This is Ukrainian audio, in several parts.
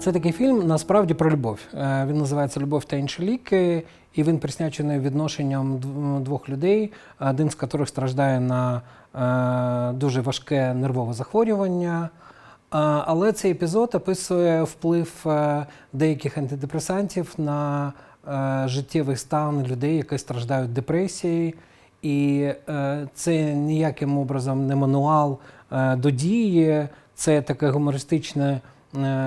Це такий фільм насправді про любов. Е, Він називається Любов та інші ліки, і він присвячений відношенням двох людей, один з яких страждає на е, дуже важке нервове захворювання. Але цей епізод описує вплив е, деяких антидепресантів на е, життєвий стан людей, які страждають депресією. І е, це ніяким образом не мануал е, до дії, це така гумористична е,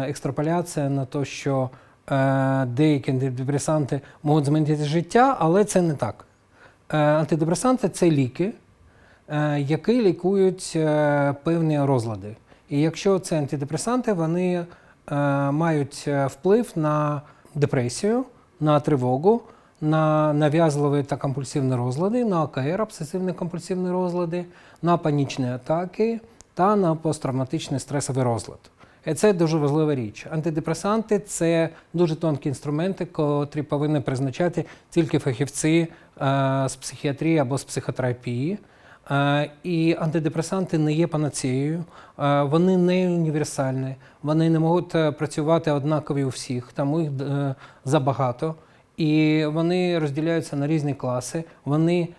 екстраполяція на те, що е, деякі антидепресанти можуть змінити життя, але це не так. Е, антидепресанти це ліки, е, які лікують е, певні розлади. І якщо це антидепресанти, вони е, мають е, вплив на депресію, на тривогу, на нав'язливі та компульсивні розлади, на ОКР, обсесивні компульсивні розлади, на панічні атаки та на посттравматичний стресовий розлад. І це дуже важлива річ. Антидепресанти це дуже тонкі інструменти, котрі повинні призначати тільки фахівці е, з психіатрії або з психотерапії. Е, І антидепресанти не є панацеєю, е, вони не універсальні, вони не можуть е, працювати однакові у всіх, тому їх е, забагато. І вони розділяються на різні класи. Вони е,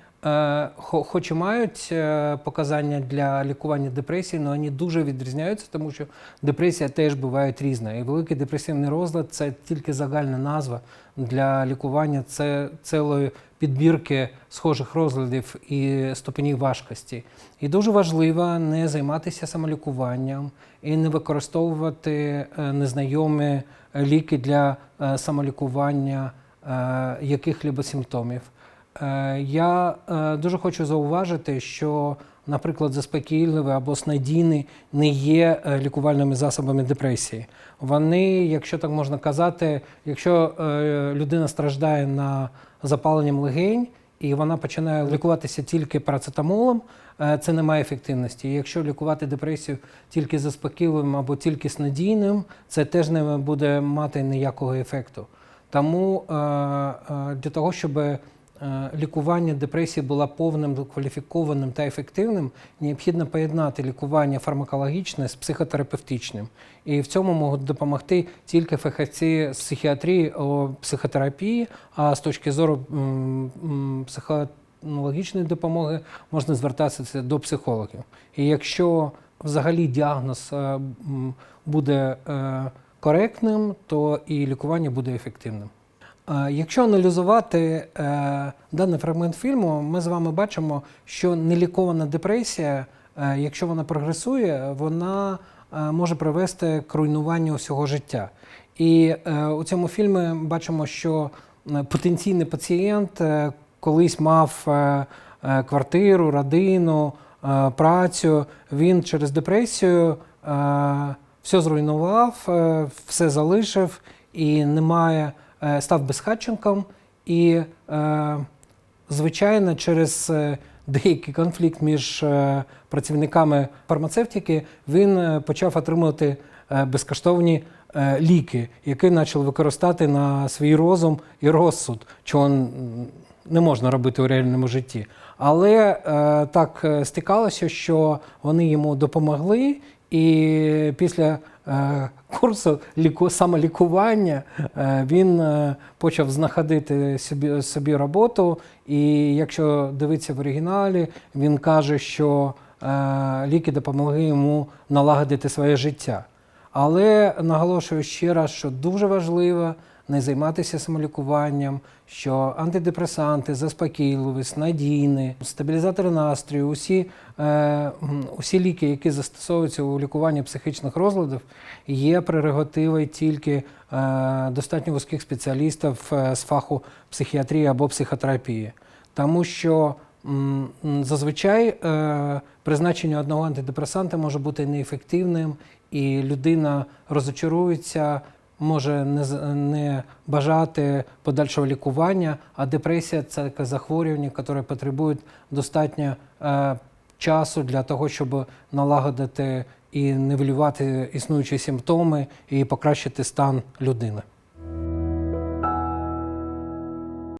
хоч і мають е, показання для лікування депресії, але вони дуже відрізняються, тому що депресія теж буває різна. І великий депресивний розлад це тільки загальна назва для лікування це цілої підбірки схожих розладів і ступенів важкості. І дуже важливо не займатися самолікуванням і не використовувати е, незнайомі ліки для е, самолікування е, яких-либо симптомів. Е, Я е, дуже хочу зауважити, що, наприклад, заспокійливі або снадійні не є е, лікувальними засобами депресії. Вони, якщо так можна казати, якщо людина страждає на запаленням легень і вона починає лікуватися тільки парацетамолом, це не має ефективності. І Якщо лікувати депресію тільки заспокійливим або тільки снадійним, це теж не буде мати ніякого ефекту. Тому для того, щоб лікування депресії було повним, кваліфікованим та ефективним, необхідно поєднати лікування фармакологічне з психотерапевтичним. І в цьому можуть допомогти тільки фахівці з психіатрії психотерапії, а з точки зору психологічної допомоги можна звертатися до психологів. І якщо взагалі діагноз е, буде е, коректним, то і лікування буде ефективним. Якщо аналізувати е, даний фрагмент фільму, ми з вами бачимо, що нелікована депресія, е, якщо вона прогресує, вона е, може привести к руйнуванню всього життя. І у цьому фільмі бачимо, що потенційний пацієнт колись мав квартиру, родину, працю. Він через депресію все зруйнував, все залишив і немає, став безхатченком. І, е, звичайно, через е, деякий конфлікт між е, працівниками фармацевтики він е, почав отримувати е, безкоштовні е, ліки, які почав використати на свій розум і розсуд, чого не можна робити у реальному житті. Але е, так е, стикалося, що вони йому допомогли, і після е, курсу ліку, самолікування е, він е, почав знаходити собі, собі роботу. І якщо дивитися в оригіналі, він каже, що ліки допомогли йому налагодити своє життя. Але наголошую ще раз, що дуже важливо не займатися самолікуванням, що антидепресанти, заспокійливі, снадійні, стабілізатори настрою, усі, е, усі ліки, які застосовуються у лікуванні психічних розладів, є прерогативою тільки е, достатньо вузьких спеціалістів е, з фаху психіатрії або психотерапії. Тому що зазвичай е, призначення одного антидепресанта може бути неефективним, і людина розочарується, може не, не бажати подальшого лікування, а депресія це таке захворювання, яке потребує достатньо е, часу для того, щоб налагодити і нивелювати існуючі симптоми і покращити стан людини.